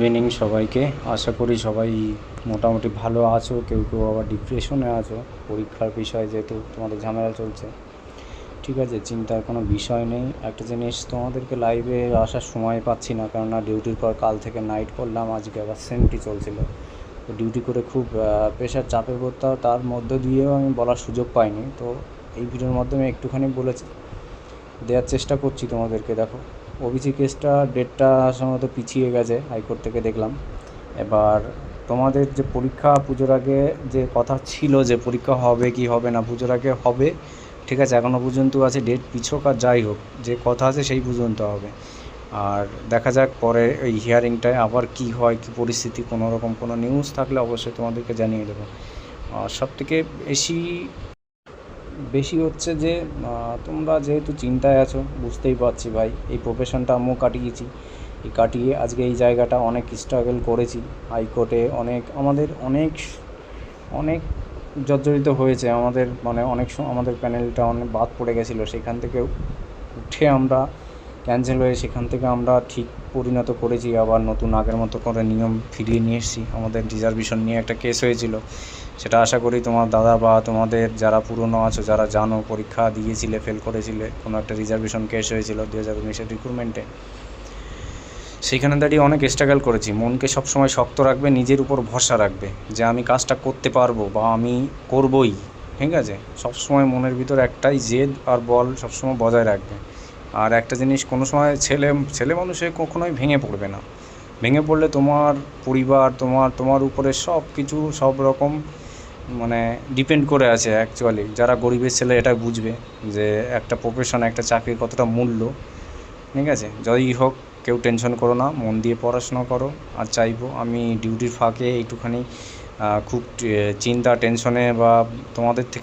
Evening সবাইকে। আশা করি সবাই মোটামুটি ভালো আছো, কেউ কেউ আবার ডিপ্রেশনে আছো। পরীক্ষার বিষয়ে যেহেতু তোমাদের ঝামেলা চলছে। ঠিক আছে, চিন্তার কোনো বিষয় নেই। একটা জিনিস তোমাদেরকে লাইভে আসার সময় পাচ্ছি না, কেননা ডিউটির পর কাল থেকে নাইট করলাম, আজকে আবার সেমটি চলছিল। তো ডিউটি করে খুব প্রেশার চাপে পড়তে তার মধ্য দিয়েও আমি বলার সুযোগ পাইনি। তো এই ভিডিওর মাধ্যমে একটুখানি বলেছি, দেওয়ার চেষ্টা করছি তোমাদেরকে, দেখো। ওবিসি কেসটা ডেটটা সম্ভবত পিছিয়ে গেছে, হাইকোর্ট থেকে দেখলাম। এবার তোমাদের যে পরীক্ষা, পুজোর আগে যে কথা ছিল যে পরীক্ষা হবে কি হবে না, পুজোর আগে হবে, ঠিক আছে এখনও পর্যন্ত আছে ডেট পিছোক আর যাই হোক, যে কথা আছে সেই পর্যন্ত হবে। আর দেখা যাক পরে ওই হিয়ারিংটায় আবার কি হয়, কি পরিস্থিতি কোনো রকম কোনো নিউজ থাকলে অবশ্যই তোমাদেরকে জানিয়ে দেবো। আর সব থেকে বেশি বেশি হচ্ছে যে তোমরা যেহেতু চিন্তায় আছো, বুঝতেই পারছি ভাই, এই প্রফেশনটা আমিও কাটিয়েছি। এই কাটিয়ে আজকে এই জায়গাটা অনেক স্ট্রাগল করেছি। হাইকোর্টে অনেক, আমাদের অনেক অনেক জর্জরিত হয়েছে। আমাদের মানে অনেক সময় আমাদের প্যানেলটা অনেক বাদ পড়ে গেছিল। সেখান থেকে উঠে আমরা ক্যান্সেল হয়ে সেখান থেকে আমরা ঠিক পরিণত করেছি, আবার নতুন আগের মতো করে নিয়ম ফিরিয়ে নিয়ে এসেছি। আমাদের রিজার্ভেশন নিয়ে একটা কেস হয়েছিল। সেটা আশা করি তোমার দাদা বা তোমাদের যারা পুরনো আছো, যারা জানো, পরীক্ষা দিয়েছিলে ফেল করেছিলে, কোনো একটা রিজার্ভেশন কেস হয়েছিল দু হাজার উনিশের রিক্রুটমেন্টে সেইখানে দাঁড়িয়ে অনেক স্ট্রাগল করেছি। মনকে সবসময় শক্ত রাখবে, নিজের উপর ভরসা রাখবে যে আমি কাজটা করতে পারব বা আমি করবই, ঠিক আছে? সবসময় মনের ভিতর একটাই জেদ আর বল সবসময় বজায় রাখবে। আর একটা জিনিস, কোনো সময় ছেলে ছেলে মানুষে কখনোই ভেঙে পড়বে না। ভেঙে পড়লে তোমার পরিবার, তোমার তোমার উপরে সব কিছু, সব রকম মানে ডিপেন্ড করে আছে অ্যাকচুয়ালি যারা গরিবের ছেলে, এটা বুঝবে যে একটা প্রফেশন একটা চাকরির কতটা মূল্য। ঠিক আছে? যাই হোক, কেউ টেনশন করো না, মন দিয়ে পড়াশোনা করো। আর চাইব আমি ডিউটির ফাঁকে একটুখানি খুব চিন্তা টেনশনে বা তোমাদের থেকে